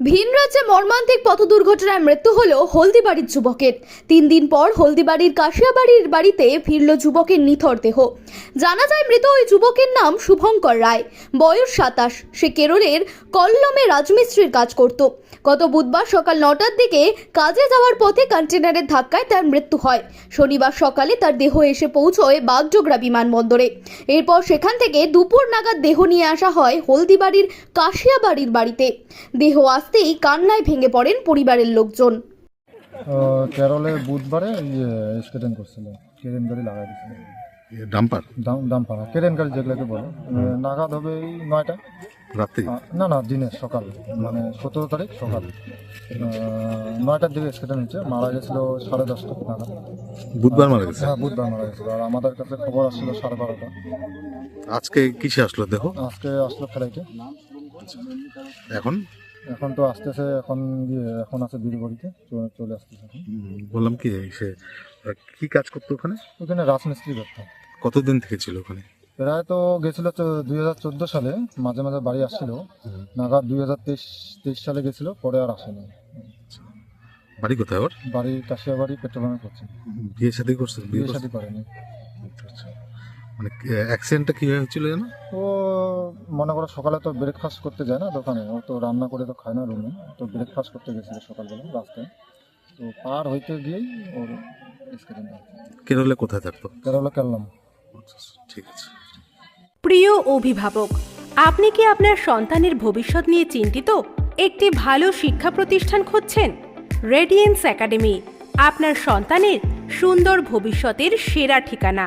ভিন রাজ্যে মর্মান্তিক পথ দুর্ঘটনায় মৃত্যু হল হলদিবাড়ির যুবকের। তিন দিন পর হলদিবাড়ির কাশিয়াবাড়ির বাড়িতে ফিরল যুবকের নিথর দেহ। জানা যায় মৃত ওই যুবকের নাম শুভঙ্কর রায়। বয়স সাতাশ। সে কেরলের কল্লমে রাজমিস্ত্রির কাজ করত। গত বুধবার সকাল নটার দিকে কাজে যাওয়ার পথে কন্টেনারের ধাক্কায় তার মৃত্যু হয়। শনিবার সকালে তার দেহ এসে পৌঁছয় বাগডোগরা বিমানবন্দরে। এরপর সেখান থেকে দুপুর নাগাদ দেহ নিয়ে আসা হয় হলদিবাড়ির কাশিয়াবাড়ির বাড়িতে। দেহ আসতেই কান্নায় ভেঙে পড়েন পরিবারের লোকজন। কেরলে বুধবারে ইয়ে স্কেটিং করছিল কেরেন গাড়ি লাগাই দিছিল। ডাম্পার? দাম দাম পাড়া কেরেন গাড়ি যেগুলোকে বলে। নাগাদ হবে এই নয়টা। রাত্রি? না না দিনে সকাল। মানে সতেরো তারিখ সকাল। নয়টার দিকে স্কেটিং হচ্ছে মারা গেছিল সাড়ে দশটা নাগাদ। বুধবার মারা গেছে? হ্যাঁ বুধবার মারা গেছিল। আর আমাদের কাছে খবর আসছিল সাড়ে বারোটা। আজকে কিসে আসলো দেখো আজকে আসলো ফ্লাইটে। এখন? এখন তো আসতেছে এখন এখন আছে বীরগড়িতে চলে আসতেছে। বললাম কি সে কি কাজ করতো ওখানে? ওখানে রাজমিস্ত্রি করতাম কতদিন থেকে ছিল ওখানে? প্রায় তো গেছিল দুই হাজার চোদ্দ সালে মাঝে মাঝে বাড়ি আসছিল। নাগাদ দুই হাজার তেইশ তেইশ সালে গেছিল পরে আর আসেনি। বাড়ি কোথায় ওর? বাড়ি কাশিয়া বাড়ি পেট্রোল পেট্রোলামে করছে বিয়ে শাদী করছে বিয়ে? শাদী করেনি। আচ্ছা। মানে অ্যাক্সিডেন্টটা কীভাবে হয়েছিল যেন? ও মনে করো সকালে তো ব্রেকফাস্ট করতে যায় না দোকানে। ও তো রান্না করে তো খায় না রুমে তো ব্রেকফাস্ট করতে গেছিল সকালবেলা রাস্তায়। তো পার হইতে গিয়েই ওর স্কেটিং কেরলে কোথায় থাকতো? কেরলা কেরলাম আচ্ছা, ঠিক আছে। প্রিয় অভিভাবক আপনি কি আপনার সন্তানের ভবিষ্যৎ নিয়ে চিন্তিত? একটি ভালো শিক্ষা প্রতিষ্ঠান খুঁজছেন? রেডিয়েন্স একাডেমি আপনার সন্তানের সুন্দর ভবিষ্যতের সেরা ঠিকানা।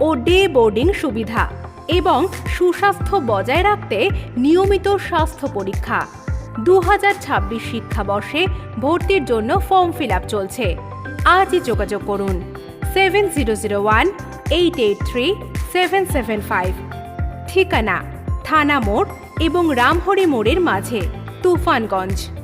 ও ডে বোর্ডিং সুবিধা এবং সুস্বাস্থ্য বজায় রাখতে নিয়মিত স্বাস্থ্য পরীক্ষা। দু হাজার ছাব্বিশ শিক্ষাবর্ষে ভর্তির জন্য ফর্ম ফিল আপ চলছে। আজই যোগাযোগ করুন। Seven zero zero one, eight eight three, seven seven five. ঠিকানা, থানা মোড় এবং রামহরি মোড়ের মাঝে, তুফানগঞ্জ।